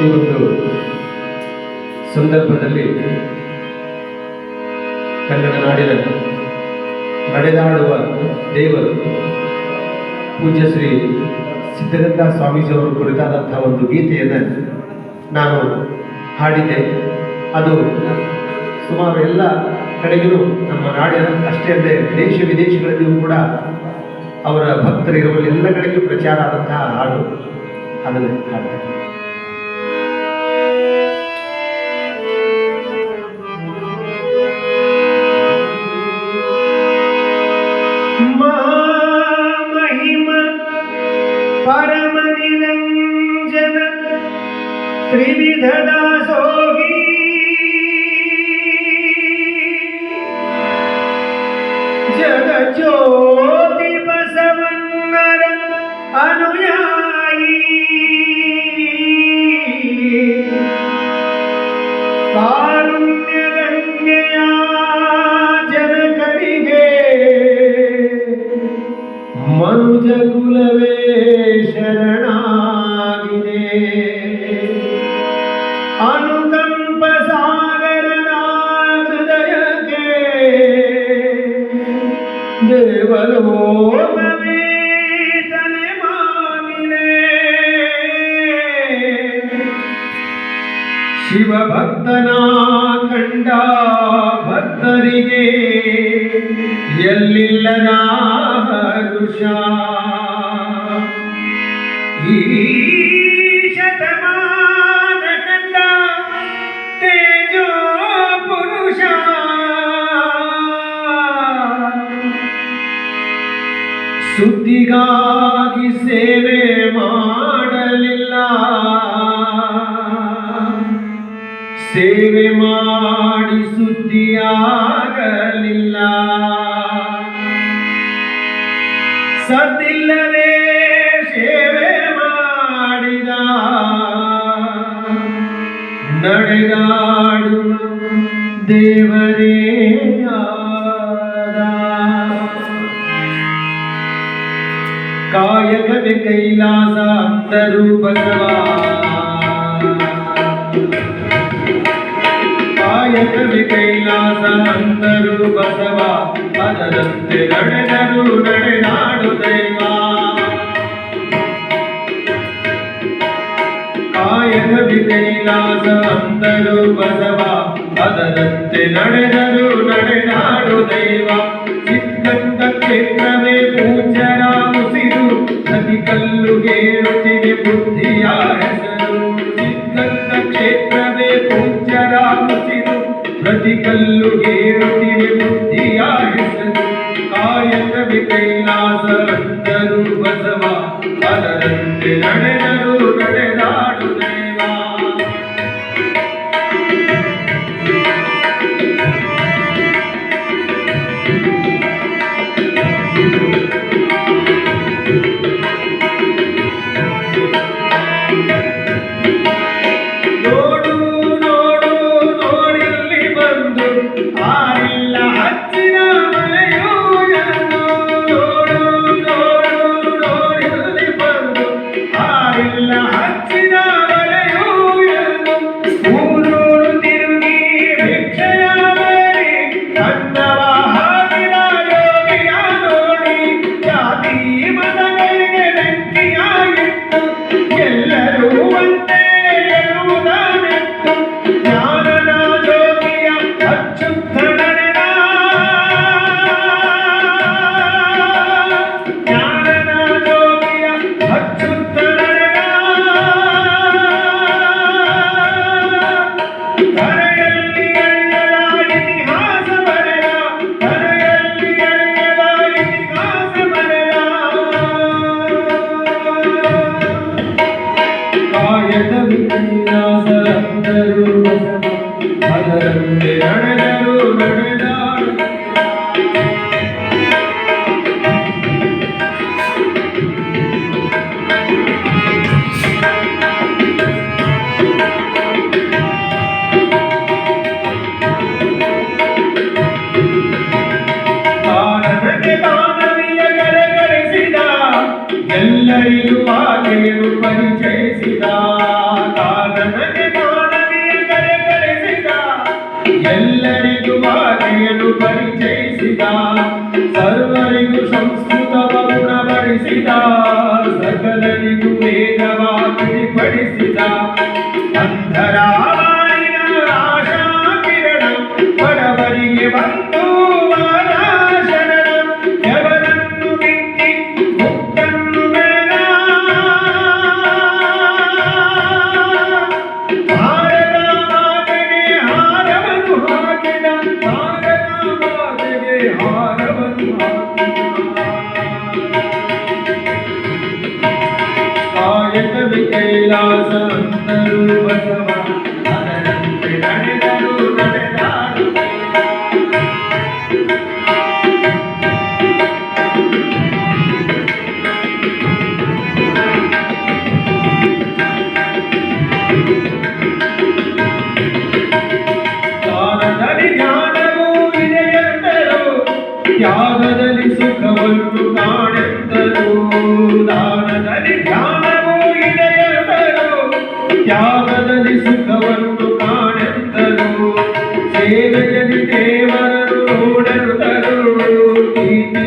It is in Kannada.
ಈ ಒಂದು ಸಂದರ್ಭದಲ್ಲಿ ಕನ್ನಡ ನಾಡಿನ ನಡೆದಾಡುವ ದೇವರು ಪೂಜ್ಯ ಶ್ರೀ ಸಿದ್ಧಗಂಗಾ ಸ್ವಾಮೀಜಿಯವರು ಕುರಿತಾದಂತಹ ಒಂದು ಗೀತೆಯನ್ನು ನಾನು ಹಾಡಿದ್ದೆ. ಅದು ಸುಮಾರು ಎಲ್ಲ ಕಡೆಗೂ ನಮ್ಮ ನಾಡಿನ ಅಷ್ಟೇ ಅಲ್ಲದೆ ದೇಶ ವಿದೇಶಗಳಲ್ಲಿಯೂ ಕೂಡ ಅವರ ಭಕ್ತರಿರುವ ಎಲ್ಲ ಕಡೆಗೂ ಪ್ರಚಾರ ಆದಂತಹ ಹಾಡು ಅದನ್ನು ಹಾಡ್ತೇನೆ त्रिविधदासोगी जगज्योतिपसमन्वर अनुयायी। कारुण्यगङ्गया जनकरिगे मनुजकुलवे शरण ಶಿವಭಕ್ತನ ಕಂಡ ಭಕ್ತರಿಗೆ ಎಲ್ಲಿಲ್ಲದ ಹರುಷ. ಈ ಸೇವೆ ಮಾಡಿ ಸುದ್ದಿಯಾಗಲಿಲ್ಲ. ಸದ್ದಿಲ್ಲದೆ ಸೇವೆ ಮಾಡಿದ ನಡೆದಾಡುವ ದೇವರೇ ಕಾಯಕವೇ ಕೈಲಾಸ ಅಂತರೂ ಬಸವ ಕಾಯಕವೇ ಕೈಲಾಸ ಅಂತರೂ ಬಸವ, ಅದರಂತೆ ನಡೆದರು ನಡೆನಾಡು ದೈವ ಕಾಯಕವೇ ಕೈಲಾಸ ಅಂತರೂ ಬಸವ, ಅದರಂತೆ ನಡೆದರು ನಡೆನಾಡು ದೈವ ಸಿದ್ಧಂತ ಕ್ಷೇತ್ರವೇ ಪೂಜರ ಉಸಿರು ನದಿ ಕಲ್ಲು ಪೂಜ್ಯರ ಉಸಿರು ಪ್ರತಿ ಕಲ್ಲು ಹೇಳುತ್ತಿದೆ ಬುದ್ಧಿಯ ಹೆಸರು ಕಾಯಕವೇ ಕೈಲಾಸ ಅಂದರು ಬಸವ ಅದರಂತೆ ನಡೆದರು ಪರಿಚಯಿಸಿದ ಸರ್ವರಿಗೂ ಸಂಸ್ಕೃತ ಗುಣಪಡಿಸಿದ ಸಕಲರಿಗೂ ವೇದವ ತಿಳಿಪಡಿಸಿದ कैलास अंतरूप समा ತ್ಯಾಗದಲ್ಲಿ ಸುಖವನ್ನು ಕಾಣೆತ್ತರು ದಾನದಲ್ಲಿ ಧ್ಯಾನವೂ ಇದೆಯೆಂದರು ತ್ಯಾಗದಲ್ಲಿ ಸುಖವನ್ನು ಕಾಣೆತ್ತರು ಸೇವೆಯಲ್ಲಿ ದೇವರನ್ನು ನೋಡೆತ್ತರು ನೀತಿ